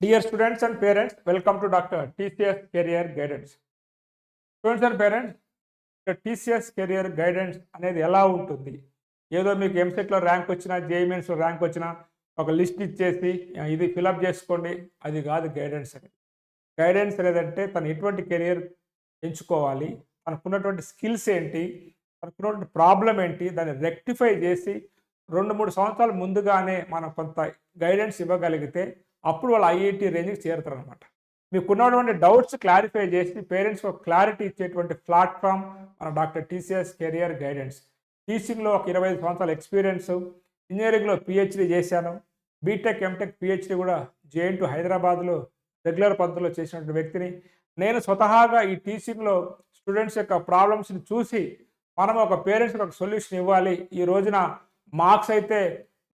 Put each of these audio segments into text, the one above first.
Dear students and parents welcome to doctor TCS career guidance students and parents TCS career guidance అనేది ఎలా ఉంటుంది? ఏదో మీకు ఎంసెట్లో ర్యాంక్ వచ్చినా జేఈమెన్స్లో ర్యాంక్ వచ్చినా ఒక లిస్ట్ ఇచ్చేసి ఇది ఫిలప్ చేసుకోండి. అది కాదు గైడెన్స్ అనేది. గైడెన్స్ లేదంటే తను ఎటువంటి కెరియర్ ఎంచుకోవాలి తనకున్నటువంటి స్కిల్స్ ఏంటి తనకున్నటువంటి ప్రాబ్లం ఏంటి దాన్ని రెక్టిఫై చేసి రెండు మూడు సంవత్సరాల ముందుగానే మనం కొంత గైడెన్స్ ఇవ్వగలిగితే అప్పుడు వాళ్ళు ఐఐటి రేంజ్కి చేరుతారు అనమాట మీకున్నటువంటి డౌట్స్ క్లారిఫై చేసి పేరెంట్స్ ఒక క్లారిటీ ఇచ్చేటువంటి ప్లాట్ఫామ్ మన డాక్టర్ టీసీఎస్ కెరియర్ గైడెన్స్. టీచింగ్లో ఒక ఇరవై ఐదు సంవత్సరాల ఎక్స్పీరియన్స్. ఇంజనీరింగ్లో పిహెచ్డి చేశాను. బీటెక్ ఎంటెక్ పిహెచ్డి కూడా జేఎన్టు హైదరాబాద్లో రెగ్యులర్ పద్ధతిలో చేసినటువంటి వ్యక్తిని. నేను స్వతహాగా ఈ టీచింగ్లో స్టూడెంట్స్ యొక్క ప్రాబ్లమ్స్ని చూసి మనం ఒక పేరెంట్స్కి ఒక సొల్యూషన్ ఇవ్వాలి. ఈ రోజున మార్క్స్ అయితే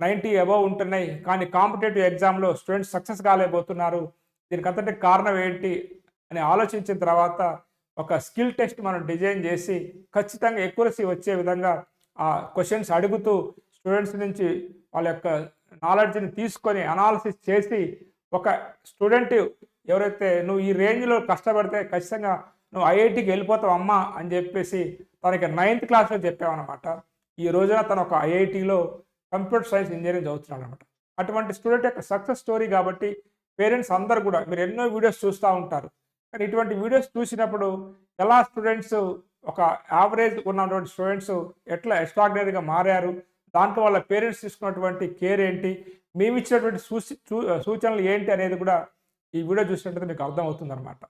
నైంటీ అబవ్ ఉంటున్నాయి. కానీ కాంపిటేటివ్ ఎగ్జామ్లో స్టూడెంట్స్ సక్సెస్ కాలేకపోతున్నారు. దీనికి అంతటి కారణం ఏంటి అని ఆలోచించిన తర్వాత ఒక స్కిల్ టెస్ట్ మనం డిజైన్ చేసి ఖచ్చితంగా ఎక్యురసీ వచ్చే విధంగా ఆ క్వశ్చన్స్ అడుగుతూ స్టూడెంట్స్ నుంచి వాళ్ళ యొక్క నాలెడ్జ్ని తీసుకొని అనాలిసిస్ చేసి ఒక స్టూడెంట్ ఎవరైతే నువ్వు ఈ రేంజ్లో కష్టపడితే ఖచ్చితంగా నువ్వు ఐఐటికి వెళ్ళిపోతావు అమ్మా అని చెప్పేసి తనకి నైన్త్ క్లాస్లో చెప్పామన్నమాట. ఈ రోజున తను ఒక ఐఐటిలో కంప్యూటర్ సైన్స్ ఇంజనీరింగ్ చదువుతున్నాడు అనమాట అటువంటి స్టూడెంట్ యొక్క సక్సెస్ స్టోరీ కాబట్టి పేరెంట్స్ అందరు కూడా మీరు ఎన్నో వీడియోస్ చూస్తూ ఉంటారు. కానీ ఇటువంటి వీడియోస్ చూసినప్పుడు ఎలా స్టూడెంట్స్ ఒక యావరేజ్ ఉన్నటువంటి స్టూడెంట్స్ ఎట్లా ఎక్స్ట్రాడినరీగా మారారు? దాంట్లో వాళ్ళ పేరెంట్స్ తీసుకున్నటువంటి కేర్ ఏంటి? మేము ఇచ్చినటువంటి సూచనలు ఏంటి అనేది కూడా ఈ వీడియో చూసినట్లయితే మీకు అర్థం అనమాట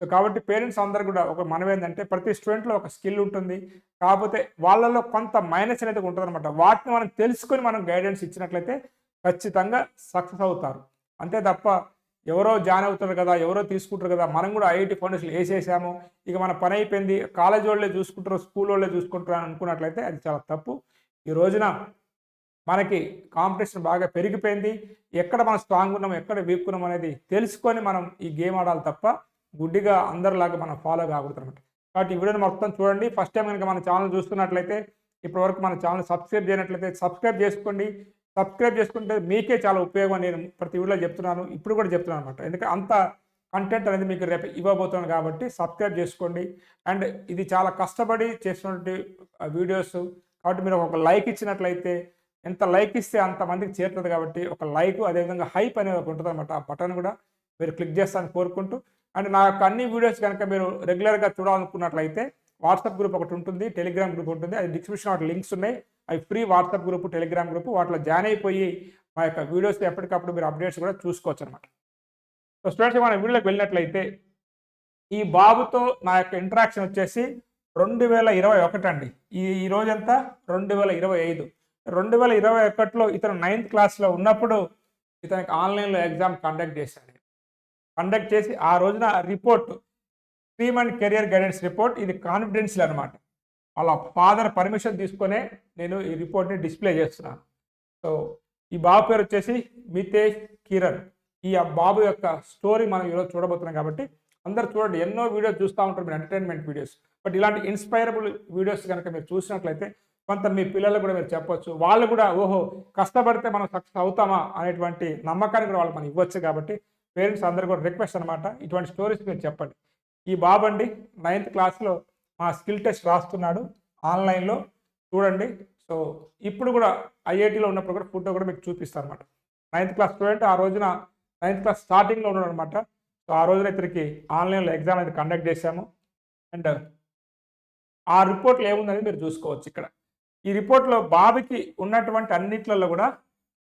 సో కాబట్టి పేరెంట్స్ అందరు కూడా ఒక మనం ఏంటంటే ప్రతి స్టూడెంట్లో ఒక స్కిల్ ఉంటుంది. కాకపోతే వాళ్ళలో కొంత మైనస్ అనేది ఉంటుంది అనమాట వాటిని మనం తెలుసుకొని మనం గైడెన్స్ ఇచ్చినట్లయితే ఖచ్చితంగా సక్సెస్ అవుతారు. అంతే తప్ప ఎవరో జాయిన్ అవుతారు కదా ఎవరో తీసుకుంటారు కదా మనం కూడా ఐఐటి ఫౌండేషన్ వేసేసాము ఇక మన పని అయిపోయింది కాలేజ్ వాళ్ళే చూసుకుంటారు స్కూల్ వాళ్ళే చూసుకుంటారు అనుకున్నట్లయితే అది చాలా తప్పు. ఈ రోజున మనకి కాంపిటీషన్ బాగా పెరిగిపోయింది. ఎక్కడ మనం స్ట్రాంగ్ ఉన్నాం ఎక్కడ వీక్ ఉన్నాం అనేది తెలుసుకొని మనం ఈ గేమ్ ఆడాలి తప్ప గుడ్డిగా అందరిలాగా మనం ఫాలో కాకూడదు అనమాట కాబట్టి ఈ వీడియోని మొత్తం చూడండి. ఫస్ట్ టైం కనుక మన ఛానల్ చూస్తున్నట్లయితే ఇప్పటివరకు మన ఛానల్ సబ్స్క్రైబ్ చేయనట్లయితే సబ్స్క్రైబ్ చేసుకోండి. సబ్స్క్రైబ్ చేసుకుంటే మీకే చాలా ఉపయోగం నేను ప్రతి వీడియోలో చెప్తున్నాను. ఇప్పుడు కూడా చెప్తున్నాను అనమాట ఎందుకంటే అంత కంటెంట్ అనేది మీకు రేపు ఇవ్వబోతున్నాను కాబట్టి సబ్స్క్రైబ్ చేసుకోండి. అండ్ ఇది చాలా కష్టపడి చేసినటువంటి వీడియోస్ కాబట్టి మీరు ఒక లైక్ ఇచ్చినట్లయితే ఎంత లైక్ ఇస్తే అంత మందికి చేరుతుంది కాబట్టి ఒక లైక్ అదేవిధంగా హైప్ అనేది ఒకటి ఉంటుంది అనమాట ఆ బటన్ కూడా మీరు క్లిక్ చేస్తాను కోరుకుంటూ అండ్ నా యొక్క అన్ని వీడియోస్ కనుక మీరు రెగ్యులర్గా చూడాలనుకున్నట్లయితే వాట్సాప్ గ్రూప్ ఒకటి ఉంటుంది టెలిగ్రామ్ గ్రూప్ ఉంటుంది. అది డిస్క్రిప్షన్ వాటి లింక్స్ ఉన్నాయి. అవి free WhatsApp group Telegram group. వాటిలో జాయిన్ అయిపోయి మా యొక్క వీడియోస్ ఎప్పటికప్పుడు మీరు అప్డేట్స్ కూడా చూసుకోవచ్చు అనమాట సో స్టూడెంట్స్ మన వీడియోకి వెళ్ళినట్లయితే ఈ బాబుతో నా యొక్క ఇంటరాక్షన్ వచ్చేసి రెండు వేల ఇరవై ఒకటి అండి. ఈ ఈ రోజంతా రెండు వేల ఇరవై ఐదు. రెండు వేల ఇరవై ఒకటిలో ఇతను నైన్త్ క్లాస్లో ఉన్నప్పుడు ఇతనికి ఆన్లైన్లో ఎగ్జామ్ కండక్ట్ చేశాడు. కండక్ట్ చేసి ఆ రోజున report stream and career guidance report ఇది కాన్ఫిడెన్షియల్ అనమాట వాళ్ళ ఫాదర్ పర్మిషన్ తీసుకొనే నేను ఈ రిపోర్ట్ని డిస్ప్లే చేస్తున్నాను. సో ఈ బాబు పేరు వచ్చేసి మితేష్ కిరణ్. ఈ ఆ బాబు యొక్క స్టోరీ మనం ఈరోజు చూడబోతున్నాం కాబట్టి అందరు చూడండి. ఎన్నో వీడియోస్ చూస్తూ ఉంటారు మీరు ఎంటర్టైన్మెంట్ వీడియోస్. బట్ ఇలాంటి ఇన్స్పైరబుల్ వీడియోస్ కనుక మీరు చూసినట్లయితే కొంత మీ పిల్లలు కూడా మీరు చెప్పొచ్చు. వాళ్ళు కూడా ఓహో కష్టపడితే మనం సక్సెస్ అవుతామా అనేటువంటి నమ్మకాన్ని కూడా వాళ్ళు మనం ఇవ్వచ్చు కాబట్టి పేరెంట్స్ అందరు కూడా రిక్వెస్ట్ అనమాట ఇటువంటి స్టోరీస్ మీరు చెప్పండి. ఈ బాబు అండి నైన్త్ క్లాస్లో మా స్కిల్ టెస్ట్ రాస్తున్నాడు ఆన్లైన్లో. చూడండి. సో ఇప్పుడు కూడా ఐఐటీలో ఉన్నప్పుడు కూడా ఫోటో కూడా మీకు చూపిస్తాను అనమాట నైన్త్ క్లాస్ స్టూడెంట్ ఆ రోజున నైన్త్ క్లాస్ స్టార్టింగ్లో ఉన్నాడు అనమాట సో ఆ రోజున ఇతనికి ఆన్లైన్లో ఎగ్జామ్ అనేది కండక్ట్ చేశాము. అండ్ ఆ రిపోర్ట్లో ఏముందని మీరు చూసుకోవచ్చు ఇక్కడ. ఈ రిపోర్ట్లో బాబుకి ఉన్నటువంటి అన్నిట్లలో కూడా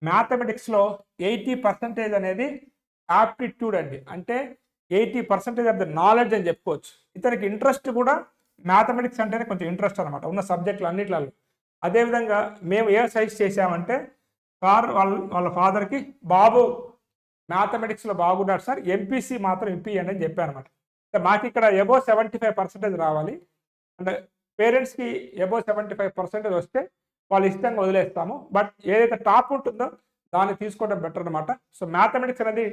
మ్యాథమెటిక్స్లో ఎయిటీ పర్సెంటేజ్ అనేది యాప్టిట్యూడ్ అండి. అంటే eighty percentage of the knowledge అని చెప్పుకోవచ్చు. ఇతనికి ఇంట్రెస్ట్ కూడా మ్యాథమెటిక్స్ అంటేనే కొంచెం ఇంట్రెస్ట్ అనమాట ఉన్న సబ్జెక్టులు అన్నిట్లలో. అదేవిధంగా మేము ఏ సైజ్ చేసామంటే సార్ వాళ్ళ వాళ్ళ ఫాదర్కి బాబు మ్యాథమెటిక్స్లో బాగున్నాడు సార్ ఎంపీసీ మాత్రం ఇప్పియండి అని చెప్పాను అనమాట అంటే మాకు ఇక్కడ ఎబో సెవెంటీ ఫైవ్ పర్సెంటేజ్ రావాలి. అండ్ పేరెంట్స్కి ఎబో సెవెంటీ ఫైవ్ పర్సెంటేజ్ వస్తే వాళ్ళు ఇష్టంగా వదిలేస్తాము. బట్ ఏదైతే టాప్ ఉంటుందో దాన్ని తీసుకోవడం బెటర్ అనమాట సో మ్యాథమెటిక్స్ అనేది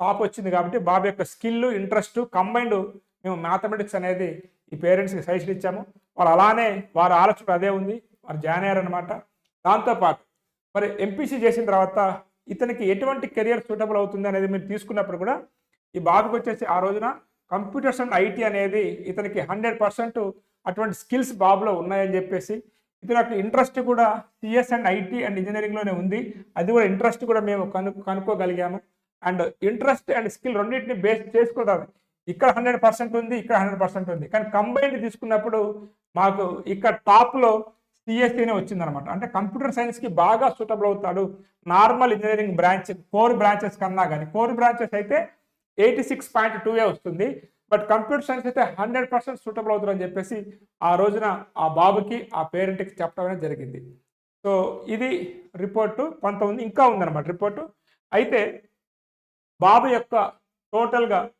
టాప్ వచ్చింది కాబట్టి బాబు యొక్క స్కిల్ ఇంట్రెస్ట్ కంబైండ్ మేము మ్యాథమెటిక్స్ అనేది ఈ పేరెంట్స్కి సజెషన్ ఇచ్చాము. వాళ్ళు అలానే వారి ఆలోచన అదే ఉంది. వారు జాయిన్ అయ్యారనమాట దాంతోపాటు మరి ఎంపీసీ చేసిన తర్వాత ఇతనికి ఎటువంటి కెరియర్ సూటబుల్ అవుతుంది అనేది మీరు తీసుకున్నప్పుడు కూడా ఈ బాబుకి వచ్చేసి ఆ రోజున కంప్యూటర్స్ అండ్ ఐటీ అనేది ఇతనికి హండ్రెడ్ పర్సెంట్ అటువంటి స్కిల్స్ బాబులో ఉన్నాయని చెప్పేసి ఇతని ఇంట్రెస్ట్ కూడా సిఎస్ అండ్ ఐటీ అండ్ ఇంజనీరింగ్లోనే ఉంది. అది కూడా ఇంట్రెస్ట్ కూడా మేము కను కనుక్కోగలిగాము. అండ్ ఇంట్రెస్ట్ అండ్ స్కిల్ రెండింటిని బేస్ చేసుకుంటారు. ఇక్కడ హండ్రెడ్ పర్సెంట్ ఉంది ఇక్కడ హండ్రెడ్ పర్సెంట్ ఉంది. కానీ కంబైన్డ్ తీసుకున్నప్పుడు మాకు ఇక్కడ టాప్లో సిఎస్సీనే వచ్చిందనమాట అంటే కంప్యూటర్ సైన్స్కి బాగా సూటబుల్ అవుతాడు normal engineering branch core branches కన్నా కానీ కోర్ బ్రాంచెస్ అయితే ఎయిటీ సిక్స్ పాయింట్ టూ వస్తుంది. బట్ కంప్యూటర్ సైన్స్ అయితే హండ్రెడ్ పర్సెంట్ సూటబుల్ అవుతుందని చెప్పేసి ఆ రోజున ఆ బాబుకి ఆ పేరెంట్కి చెప్పడం అనేది జరిగింది. సో ఇది రిపోర్టు పంతొమ్మిది ఇంకా ఉందన్నమాట రిపోర్టు. అయితే బాబు యొక్క టోటల్గా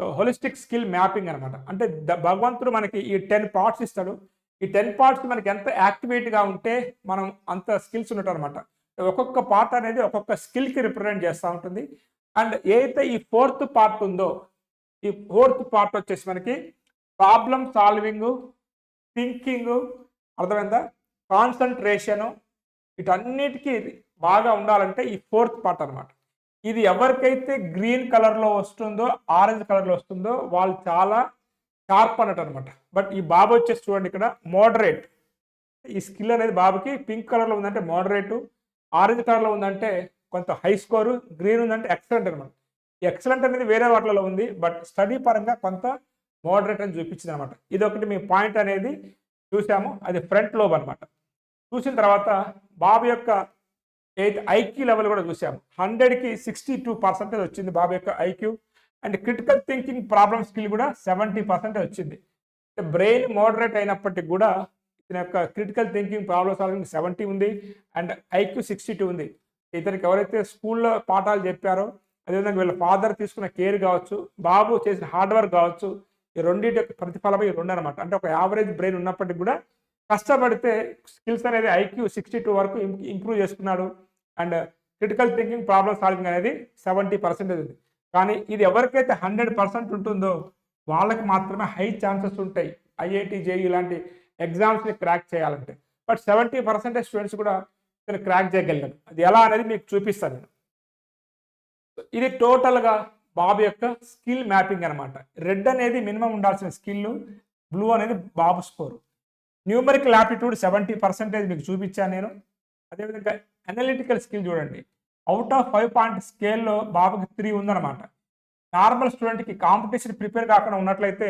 హోలిస్టిక్ స్కిల్ మ్యాపింగ్ అనమాట అంటే ద- భగవంతుడు మనకి ఈ టెన్ పార్ట్స్ ఇస్తాడు. ఈ టెన్ పార్ట్స్ మనకి ఎంత యాక్టివేట్గా ఉంటే మనం అంత స్కిల్స్ ఉన్నట్టు అనమాట ఒక్కొక్క పార్ట్ అనేది ఒక్కొక్క స్కిల్కి రిప్రజెంట్ చేస్తూ ఉంటుంది. అండ్ ఏదైతే ఈ ఫోర్త్ పార్ట్ ఉందో ఈ ఫోర్త్ పార్ట్ వచ్చేసి మనకి ప్రాబ్లమ్ సాల్వింగ్ థింకింగ్ అర్థమైందా? కాన్సన్ట్రేషను వీటన్నిటికీ బాగా ఉండాలంటే ఈ ఫోర్త్ పార్ట్ అనమాట ఇది ఎవరికైతే గ్రీన్ కలర్లో వస్తుందో ఆరెంజ్ కలర్లో వస్తుందో వాళ్ళు చాలా షార్ప్ అన్నట్టు అనమాట బట్ ఈ బాబు వచ్చేసి చూడండి ఇక్కడ మోడరేట్ ఈ స్కిల్ అనేది బాబుకి పింక్ కలర్లో ఉందంటే మోడరేటు ఆరెంజ్ కలర్లో ఉందంటే కొంత హై స్కోరు గ్రీన్ ఉందంటే ఎక్సలెంట్ అనమాట ఎక్సలెంట్ అనేది వేరే వాటిలో ఉంది బట్ స్టడీ పరంగా కొంత మోడరేట్ అని చూపించింది అనమాట ఇది ఒకటి మీ పాయింట్ అనేది చూసాము అది ఫ్రంట్ లోబ్ అనమాట చూసిన తర్వాత బాబు యొక్క ఎయిత్ ఐక్యూ లెవెల్ కూడా చూసాము. హండ్రెడ్కి సిక్స్టీ టూ పర్సెంటేజ్ వచ్చింది బాబు యొక్క IQ and critical thinking problem skill కూడా సెవెంటీ పర్సెంటేజ్ వచ్చింది. బ్రెయిన్ మోడరేట్ అయినప్పటికీ కూడా ఇతని యొక్క critical thinking problem solving seventy ఉంది అండ్ ఐక్యూ సిక్స్టీ టూ ఉంది. ఇతనికి ఎవరైతే స్కూల్లో పాఠాలు చెప్పారో అదేవిధంగా వీళ్ళ ఫాదర్ తీసుకున్న కేర్ కావచ్చు బాబు చేసిన హార్డ్ వర్క్ కావచ్చు ఈ రెండింటి యొక్క ప్రతిఫలమే ఈ రెండు అనమాట అంటే ఒక యావరేజ్ బ్రెయిన్ ఉన్నప్పటికీ కూడా కష్టపడితే స్కిల్స్ అనేది ఐక్యూ సిక్స్టీ టూ వరకు ఇంప్రూవ్ చేసుకున్నాడు. And critical thinking problem solving అనేది సెవెంటీ పర్సెంటేజ్ ఉంది. కానీ ఇది ఎవరికైతే హండ్రెడ్ పర్సెంట్ ఉంటుందో వాళ్ళకి మాత్రమే హై ఛాన్సెస్ ఉంటాయి. ఐఐటి జేఈ లాంటి ఎగ్జామ్స్ని క్రాక్ చేయాలంటే. బట్ సెవెంటీ పర్సెంటేజ్ స్టూడెంట్స్ కూడా క్రాక్ చేయగలిగాను అది ఎలా అనేది మీకు చూపిస్తాను నేను. ఇది టోటల్గా బాబు యొక్క స్కిల్ మ్యాపింగ్ అనమాట రెడ్ అనేది మినిమం ఉండాల్సిన స్కిల్ బ్లూ అనేది బాబు score. Numerical aptitude seventy percentage మీకు చూపించాను నేను. అదేవిధంగా అనలిటికల్ స్కిల్ చూడండి. అవుట్ ఆఫ్ ఫైవ్ పాయింట్ స్కేల్లో బాబుకి త్రీ ఉందన్నమాట. నార్మల్ స్టూడెంట్కి కాంపిటీషన్ ప్రిపేర్ కాకుండా ఉన్నట్లయితే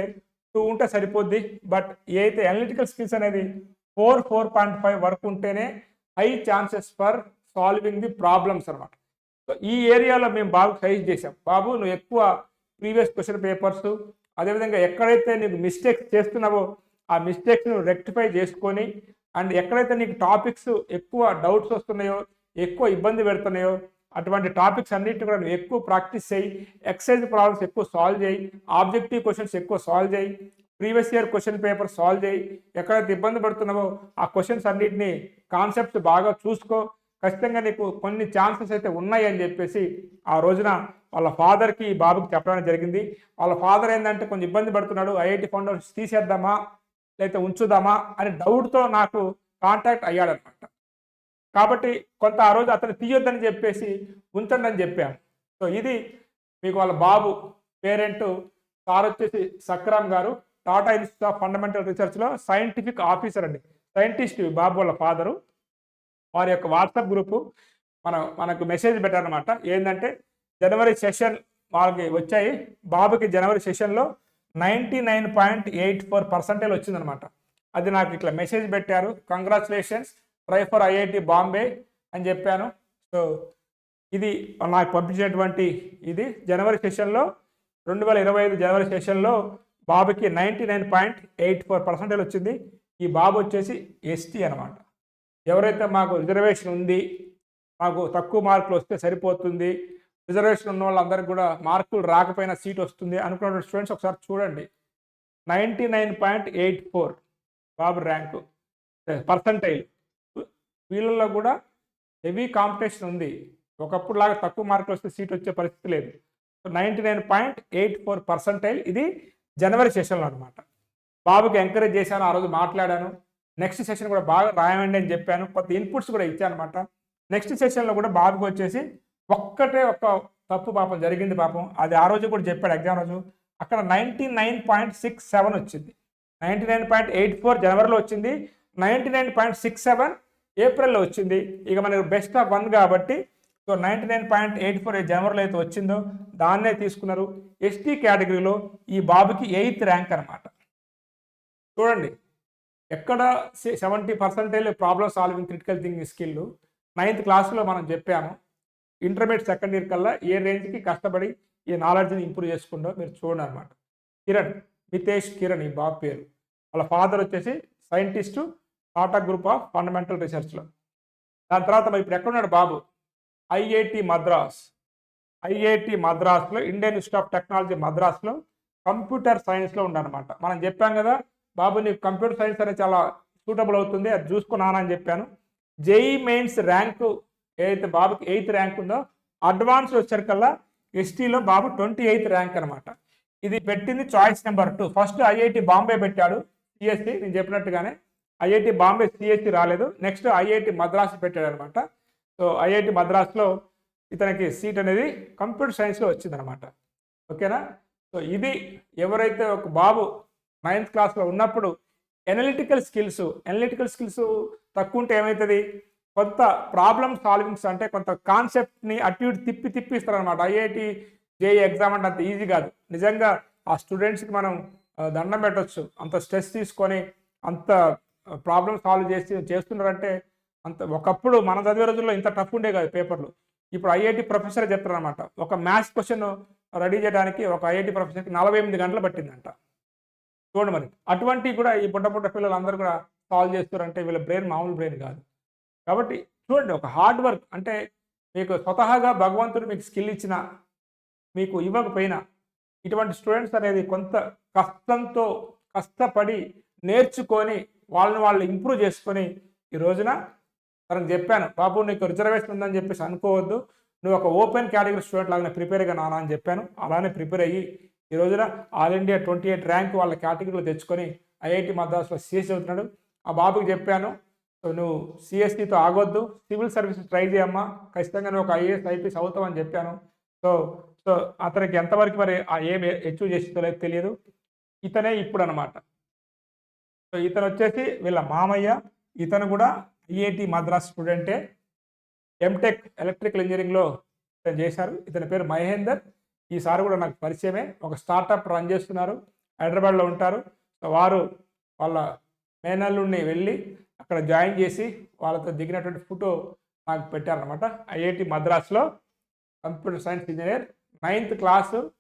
టూ ఉంటే సరిపోద్ది. బట్ ఏదైతే అనలిటికల్ స్కిల్స్ అనేది ఫోర్ ఫోర్ పాయింట్ ఫైవ్ వరకు ఉంటేనే high chances for solving the problems అనమాట సో ఈ ఏరియాలో మేము బాగా సజెస్ట్ చేసాం బాబు నువ్వు ఎక్కువ ప్రీవియస్ క్వశ్చన్ పేపర్స్ అదేవిధంగా ఎక్కడైతే నీకు మిస్టేక్స్ చేస్తున్నావో ఆ మిస్టేక్స్ నువ్వు రెక్టిఫై చేసుకొని అండ్ ఎక్కడైతే నీకు టాపిక్స్ ఎక్కువ డౌట్స్ వస్తున్నాయో ఎక్కువ ఇబ్బంది పెడుతున్నాయో అటువంటి టాపిక్స్ అన్నిటి కూడా నువ్వు ఎక్కువ ప్రాక్టీస్ చేయి ఎక్సైజ్ ప్రాబ్లమ్స్ ఎక్కువ సాల్వ్ చేయి ఆబ్జెక్టివ్ క్వశ్చన్స్ ఎక్కువ సాల్వ్ చేయి previous year question paper solve చేయి ఎక్కడైతే ఇబ్బంది పడుతున్నావో ఆ క్వశ్చన్స్ అన్నిటిని కాన్సెప్ట్స్ బాగా చూసుకో ఖచ్చితంగా నీకు కొన్ని ఛాన్సెస్ అయితే ఉన్నాయి అని చెప్పేసి ఆ రోజున వాళ్ళ ఫాదర్కి ఈ బాబుకి చెప్పడం జరిగింది. వాళ్ళ ఫాదర్ ఏంటంటే కొంచెం ఇబ్బంది పడుతున్నాడు. ఐఐటి ఫౌండేషన్ తీసేద్దామా? లేకపోతే ఉంచుదామా? అని డౌట్తో నాకు కాంటాక్ట్ అయ్యాడనమాట. కాబట్టి కొంత ఆ రోజు అతను తీయొద్దని చెప్పేసి ఉంచండి అని చెప్పాను. సో ఇది మీకు వాళ్ళ బాబు పేరెంట్ సార్ వచ్చేసి సక్రామ్ గారు టాటా ఇన్స్టిట్యూట్ ఆఫ్ ఫండమెంటల్ రీసెర్చ్లో సైంటిఫిక్ ఆఫీసర్ అండి. సైంటిస్ట్ బాబు వాళ్ళ ఫాదరు. వారి యొక్క వాట్సాప్ గ్రూపు మనం మనకు మెసేజ్ పెట్టారనమాట ఏంటంటే జనవరి సెషన్ వాళ్ళకి వచ్చాయి. బాబుకి జనవరి సెషన్లో ninety nine point eight four percentage వచ్చిందనమాట అది నాకు ఇట్లా మెసేజ్ పెట్టారు. Congratulations try for IIT Bombay అని చెప్పాను. సో ఇది నాకు పంపించినటువంటి ఇది. జనవరి సెషన్లో రెండు వేల ఇరవై ఐదు జనవరి సెషన్లో బాబుకి ninety nine point eight four percentage వచ్చింది. ఈ బాబు వచ్చేసి ఎస్టీ అనమాట ఎవరైతే మాకు రిజర్వేషన్ ఉంది మాకు తక్కువ మార్కులు వస్తే సరిపోతుంది రిజర్వేషన్ ఉన్న వాళ్ళందరికీ కూడా మార్కులు రాకపోయినా సీట్ వస్తుంది అనుకున్న స్టూడెంట్స్ ఒకసారి చూడండి. Ninety nine point eight four బాబు ర్యాంకు. పర్సంటైల్. వీళ్ళల్లో కూడా హెవీ కాంపిటీషన్ ఉంది. ఒకప్పుడు లాగా తక్కువ మార్కులు వస్తే సీట్ వచ్చే పరిస్థితి లేదు. So ninety nine point eight four percentile ఇది జనవరి సెషన్లో అనమాట బాబుకి ఎంకరేజ్ చేశాను ఆ రోజు మాట్లాడాను. నెక్స్ట్ సెషన్ కూడా బాగా రాయండి అని చెప్పాను. కొత్త ఇన్పుట్స్ కూడా ఇచ్చానమాట. అనమాట నెక్స్ట్ సెషన్లో కూడా బాబుకి వచ్చేసి ఒక్కటే ఒక్క తప్పు పాపం జరిగింది పాపం. అది ఆ రోజు కూడా చెప్పాడు ఎగ్జామ్ రోజు. అక్కడ ninety nine point six seven వచ్చింది. Ninety nine point eight four జనవరిలో వచ్చింది. Ninety nine point six seven ఏప్రిల్లో వచ్చింది. ఇక మనకు బెస్ట్ ఆఫ్ వన్ కాబట్టి so ninety nine point eight four జనవరిలో అయితే వచ్చిందో దాన్నే తీసుకున్నారు. ఎస్టీ కేటగిరీలో ఈ బాబుకి ఎయిత్ ర్యాంక్ అనమాట చూడండి. ఎక్కడ seventy percentage problem solving critical thinking skill ninth క్లాస్లో మనం చెప్పాము ఇంటర్మీడియట్ సెకండ్ ఇయర్ కల్లా ఏ రేంజ్కి కష్టపడి ఈ నాలెడ్జ్ని ఇంప్రూవ్ చేసుకుంటో మీరు చూడండి అనమాట కిరణ్ మితేష్ కిరణ్ ఈ బాబు పేరు. వాళ్ళ ఫాదర్ వచ్చేసి scientist Tata group of fundamental రీసెర్చ్లో. దాని తర్వాత మరి ఇప్పుడు ఎక్కడున్నాడు బాబు? ఐఐటి మద్రాస్. ఐఐటి మద్రాస్లో ఇండియన్ ఇన్స్టిట్యూట్ ఆఫ్ టెక్నాలజీ మద్రాస్లో కంప్యూటర్ సైన్స్లో ఉండనమాట మనం చెప్పాం కదా బాబు నీకు కంప్యూటర్ సైన్స్ అనేది చాలా సూటబుల్ అవుతుంది అది చూసుకున్నానని చెప్పాను. జేఈ మెయిన్స్ ర్యాంకు ఏదైతే బాబుకి ఎయిత్ ర్యాంక్ ఉందో అడ్వాన్స్ వచ్చేసరికల్లా ఎస్టీలో బాబు ట్వంటీ ఎయిత్ ర్యాంక్ అనమాట ఇది పెట్టింది choice number two. First IIT Bombay పెట్టాడు సిఎస్సి నేను చెప్పినట్టుగానే. ఐఐటి బాంబే సిఎస్సి రాలేదు. నెక్స్ట్ ఐఐటి మద్రాస్ పెట్టాడు అనమాట సో ఐఐటి మద్రాస్లో ఇతనికి సీట్ అనేది కంప్యూటర్ సైన్స్లో వచ్చిందనమాట ఓకేనా? సో ఇది ఎవరైతే ఒక బాబు నైన్త్ క్లాస్లో ఉన్నప్పుడు ఎనలిటికల్ స్కిల్స్ ఎనలిటికల్ స్కిల్స్ తక్కువ ఉంటే ఏమవుతుంది కొంత ప్రాబ్లమ్ సాల్వింగ్స్ అంటే కొంత కాన్సెప్ట్ని అటు ఇటు తిప్పి తిప్పి ఇస్తారనమాట ఐఐటి జేఈ ఎగ్జామ్ అంటే అంత ఈజీ కాదు. నిజంగా ఆ స్టూడెంట్స్కి మనం దండం పెట్టవచ్చు అంత స్ట్రెస్ తీసుకొని అంత ప్రాబ్లమ్ సాల్వ్ చేసి చేస్తున్నారంటే అంత ఒకప్పుడు మన చదివే రోజుల్లో ఇంత టఫ్ ఉండే కాదు పేపర్లు ఇప్పుడు ఐఐటి ప్రొఫెసర్ చెప్తారనమాట ఒక మ్యాథ్స్ క్వశ్చన్ రెడీ చేయడానికి ఒక ఐఐటి ప్రొఫెసర్కి నలభై ఎనిమిది గంటలు పట్టిందంట. చూడండి మరి. అటువంటివి కూడా ఈ పుట్ట పుట్ట పిల్లలు అందరూ కూడా సాల్వ్ చేస్తారంటే వీళ్ళ బ్రెయిన్ మామూలు బ్రెయిన్ కాదు. కాబట్టి చూడండి ఒక హార్డ్ వర్క్ అంటే మీకు స్వతహాగా భగవంతుడు మీకు స్కిల్ ఇచ్చిన మీకు ఇవ్వకపోయినా ఇటువంటి స్టూడెంట్స్ అనేది కొంత కష్టంతో కష్టపడి నేర్చుకొని వాళ్ళని వాళ్ళు ఇంప్రూవ్ చేసుకొని ఈ రోజున తనకు చెప్పాను బాబు నీకు రిజర్వేషన్ ఉందని చెప్పేసి అనుకోవద్దు. నువ్వు ఒక ఓపెన్ కేటగిరీ స్టూడెంట్ లాగానే ప్రిపేర్గా నానా అని చెప్పాను. అలానే ప్రిపేర్ అయ్యి ఈ రోజున all India twenty eight rank వాళ్ళ కేటగిరీలో తెచ్చుకొని ఐఐటి మద్రాసులో సిఎస్ అవుతున్నాడు ఆ బాబుకి చెప్పాను నువ్వు సిఎస్టీతో ఆగొద్దు సివిల్ సర్వీసెస్ ట్రై చేయమ్మా ఖచ్చితంగా నువ్వు ఒక ఐఏఎస్ ఐపీఎస్ అవుతావని చెప్పాను. సో సో అతనికి ఎంతవరకు మరి ఆ ఏం అచీవ్ చేసిందో లేదు తెలియదు. ఇతనే ఇప్పుడు అనమాట సో ఇతను వచ్చేసి వీళ్ళ మామయ్య ఇతను కూడా ఐఐటి మద్రాస్ స్టూడెంటే. ఎంటెక్ ఎలక్ట్రికల్ ఇంజనీరింగ్లో ఇతను చేశారు. ఇతని పేరు మహేందర్. ఈసారి కూడా నాకు పరిచయమే. ఒక స్టార్టప్ రన్ చేస్తున్నారు. హైదరాబాద్లో ఉంటారు. సో వారు వాళ్ళ మేనల్లుడిని వెళ్ళి అక్కడ జాయిన్ చేసి వాళ్ళతో దిగినటువంటి ఫోటో నాకు పెట్టారనమాట IIT మద్రాస్లో computer science engineer. Ninth class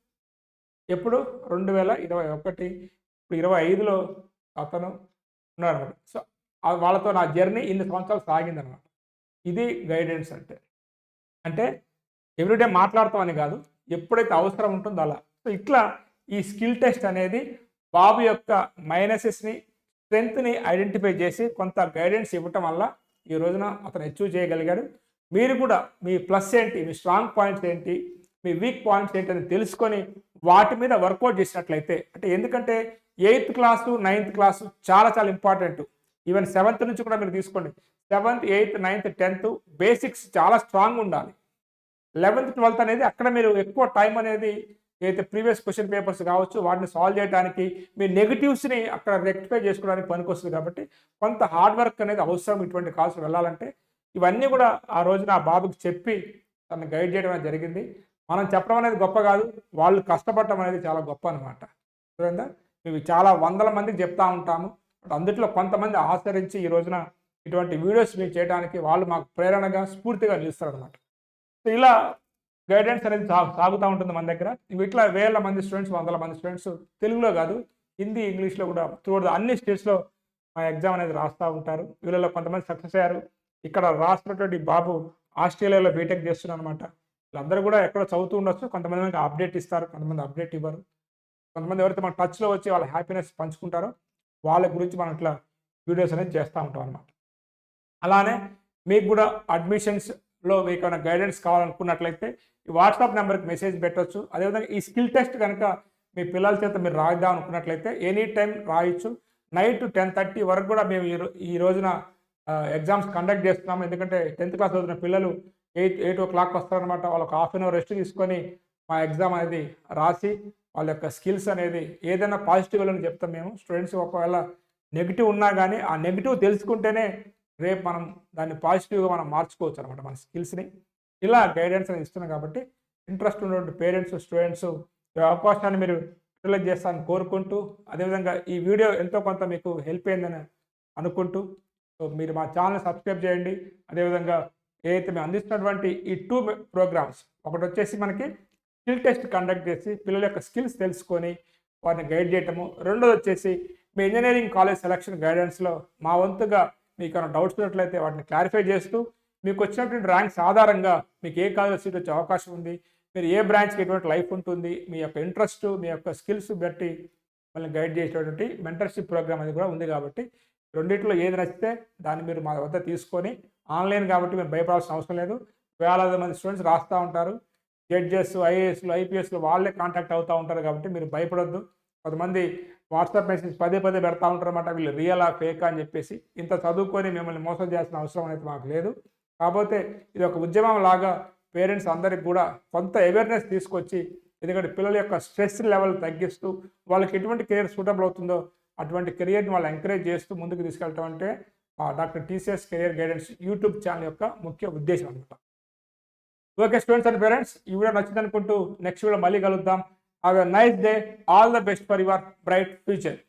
ఎప్పుడు? రెండు వేల ఇరవై ఒకటి. ఇప్పుడు ఇరవై ఐదులో అతను ఉన్నారనమాట సో వాళ్ళతో నా జర్నీ ఇన్ని సంవత్సరాలు సాగిందనమాట ఇది గైడెన్స్ అంటే. అంటే ఎవ్రీడే మాట్లాడతామని కాదు. ఎప్పుడైతే అవసరం ఉంటుందో అలా. సో ఇట్లా ఈ స్కిల్ టెస్ట్ అనేది బాబు యొక్క మైనసెస్ని స్ట్రెంగ్త్ని ఐడెంటిఫై చేసి కొంత గైడెన్స్ ఇవ్వటం వల్ల ఈ రోజున అతను అచీవ్ చేయగలిగాడు. మీరు కూడా మీ ప్లస్ ఏంటి మీ స్ట్రాంగ్ పాయింట్స్ ఏంటి మీ వీక్ పాయింట్స్ ఏంటి అని తెలుసుకొని వాటి మీద వర్కౌట్ చేసినట్లయితే అంటే ఎందుకంటే ఎయిత్ క్లాసు నైన్త్ క్లాసు చాలా చాలా ఇంపార్టెంట్ ఈవెన్ సెవెంత్ నుంచి కూడా మీరు తీసుకోండి. Seventh eighth ninth tenth basics చాలా స్ట్రాంగ్ ఉండాలి. లెవెన్త్ ట్వెల్త్ అనేది అక్కడ మీరు ఎక్కువ టైం అనేది ఏదైతే ప్రీవియస్ క్వశ్చన్ పేపర్స్ కావచ్చు వాటిని సాల్వ్ చేయడానికి మీ నెగిటివ్స్ని అక్కడ రెక్టిఫై చేసుకోవడానికి పనికొస్తుంది కాబట్టి కొంత హార్డ్ వర్క్ అనేది అవసరం ఇటువంటి కాల్స్ వెళ్ళాలంటే. ఇవన్నీ కూడా ఆ రోజున ఆ బాబుకి చెప్పి తను గైడ్ చేయడం అనేది జరిగింది. మనం చెప్పడం అనేది గొప్ప కాదు వాళ్ళు కష్టపడటం అనేది చాలా గొప్ప అనమాట చూడందా మేము చాలా వందల మందికి చెప్తా ఉంటాము. బట్ అందుట్లో కొంతమంది ఆచరించి ఈ రోజున ఇటువంటి వీడియోస్ మేము చేయడానికి వాళ్ళు మాకు ప్రేరణగా స్ఫూర్తిగా నిలుస్తారు అనమాట ఇలా గైడెన్స్ అనేది సాగుతూ ఉంటుంది మన దగ్గర. ఇవి ఇట్లా వేల మంది స్టూడెంట్స్ వందల మంది స్టూడెంట్స్ తెలుగులో కాదు హిందీ ఇంగ్లీష్లో కూడా చూడదు అన్ని స్టేట్స్లో మా ఎగ్జామ్ అనేది రాస్తూ ఉంటారు. వీళ్ళలో కొంతమంది సక్సెస్ అయ్యారు. ఇక్కడ రాస్తున్నటువంటి బాబు ఆస్ట్రేలియాలో బీటెక్ చేస్తున్నారు అనమాట వీళ్ళందరూ కూడా ఎక్కడ చదువుతూ ఉండొచ్చు. కొంతమంది మనకి అప్డేట్ ఇస్తారు కొంతమంది అప్డేట్ ఇవ్వరు. కొంతమంది ఎవరైతే మన టచ్లో వచ్చి వాళ్ళ హ్యాపీనెస్ పంచుకుంటారో వాళ్ళ గురించి మనం ఇట్లా వీడియోస్ అనేది చేస్తూ ఉంటాం అనమాట అలానే మీకు కూడా అడ్మిషన్స్ లో మీకు ఏమైనా గైడెన్స్ కావాలనుకున్నట్లయితే ఈ వాట్సాప్ నెంబర్కి మెసేజ్ పెట్టొచ్చు. అదేవిధంగా ఈ స్కిల్ టెస్ట్ కనుక మీ పిల్లల చేత మీరు రాయిద్దాం అనుకున్నట్లయితే ఎనీ టైం రాయొచ్చు. నైట్ టెన్ థర్టీ వరకు కూడా మేము ఈ ఈ రోజున ఎగ్జామ్స్ కండక్ట్ చేస్తున్నాం. ఎందుకంటే టెన్త్ క్లాస్ చదివిన పిల్లలు ఎయిట్ ఎయిట్ ఓ క్లాక్ వస్తారనమాట వాళ్ళకి హాఫ్ అన్ అవర్ రెస్ట్ తీసుకొని మా ఎగ్జామ్ అనేది రాసి వాళ్ళ యొక్క స్కిల్స్ అనేది ఏదైనా పాజిటివ్ అని చెప్తాం మేము. స్టూడెంట్స్ ఒకవేళ నెగిటివ్ ఉన్నా కానీ ఆ నెగిటివ్ తెలుసుకుంటేనే రేపు మనం దాన్ని పాజిటివ్గా మనం మార్చుకోవచ్చు అనమాట మన స్కిల్స్ని. ఇలా గైడెన్స్ అనేది ఇస్తున్నాం కాబట్టి ఇంట్రెస్ట్ ఉన్నటువంటి పేరెంట్స్ స్టూడెంట్స్ ఈ అవకాశాన్ని మీరు యూటిలైజ్ చేస్తారని కోరుకుంటూ అదేవిధంగా ఈ వీడియో ఎంతో కొంత మీకు హెల్ప్ అయిందని అనుకుంటూ మీరు మా ఛానల్ సబ్స్క్రైబ్ చేయండి. అదేవిధంగా ఏదైతే మేము అందిస్తున్నటువంటి ఈ టూ ప్రోగ్రామ్స్ ఒకటి వచ్చేసి మనకి స్కిల్ టెస్ట్ కండక్ట్ చేసి పిల్లల యొక్క స్కిల్స్ తెలుసుకొని వారిని గైడ్ చేయటము రెండోది వచ్చేసి మీ ఇంజనీరింగ్ కాలేజ్ సెలక్షన్ గైడెన్స్లో మా వంతుగా మీకు ఏమైనా డౌట్స్ ఉన్నట్లయితే వాటిని క్లారిఫై చేస్తూ మీకు వచ్చినటువంటి ర్యాంక్స్ ఆధారంగా మీకు ఏ కాలేజ్ సీట్ వచ్చే అవకాశం ఉంది మీరు ఏ బ్రాంచ్కి ఎటువంటి లైఫ్ ఉంటుంది మీ యొక్క ఇంట్రెస్ట్ మీ యొక్క స్కిల్స్ బట్టి మిమ్మల్ని గైడ్ చేసేటువంటి మెంటర్షిప్ ప్రోగ్రామ్ అది కూడా ఉంది కాబట్టి రెండిట్లో ఏది నచ్చితే దాన్ని మీరు మా వద్ద తీసుకొని ఆన్లైన్ కాబట్టి మీరు భయపడాల్సిన అవసరం లేదు. వేలాది మంది స్టూడెంట్స్ రాస్తూ ఉంటారు. జడ్జెస్ ఐఏఎస్లు ఐపీఎస్లు వాళ్ళే కాంటాక్ట్ అవుతూ ఉంటారు కాబట్టి మీరు భయపడొద్దు. కొంతమంది వాట్సాప్ మెసేజ్ పదే పదే పెడతా ఉంటారు అన్నమాట వీళ్ళు రియలా ఫేకా అని చెప్పేసి ఇంత చదువుకొని మిమ్మల్ని మోసం చేయాల్సిన అవసరం అనేది మాకు లేదు. కాకపోతే ఇది ఒక ఉద్యమం లాగా పేరెంట్స్ అందరికి కూడా కొంత అవేర్నెస్ తీసుకొచ్చి ఎందుకంటే పిల్లల యొక్క స్ట్రెస్ లెవెల్ తగ్గిస్తూ వాళ్ళకి ఎటువంటి కెరియర్ సూటబుల్ అవుతుందో అటువంటి కెరియర్ని వాళ్ళు ఎంకరేజ్ చేస్తూ ముందుకు తీసుకెళ్ళటం అంటే doctor TCS career guidance YouTube channel యొక్క ముఖ్య ఉద్దేశం అనమాట ఓకే స్టూడెంట్స్ అండ్ పేరెంట్స్ ఈ వీడియో నచ్చిందనుకుంటూ నెక్స్ట్ వీడియో మళ్ళీ కలుద్దాం. Have a nice day. All the best for your bright future.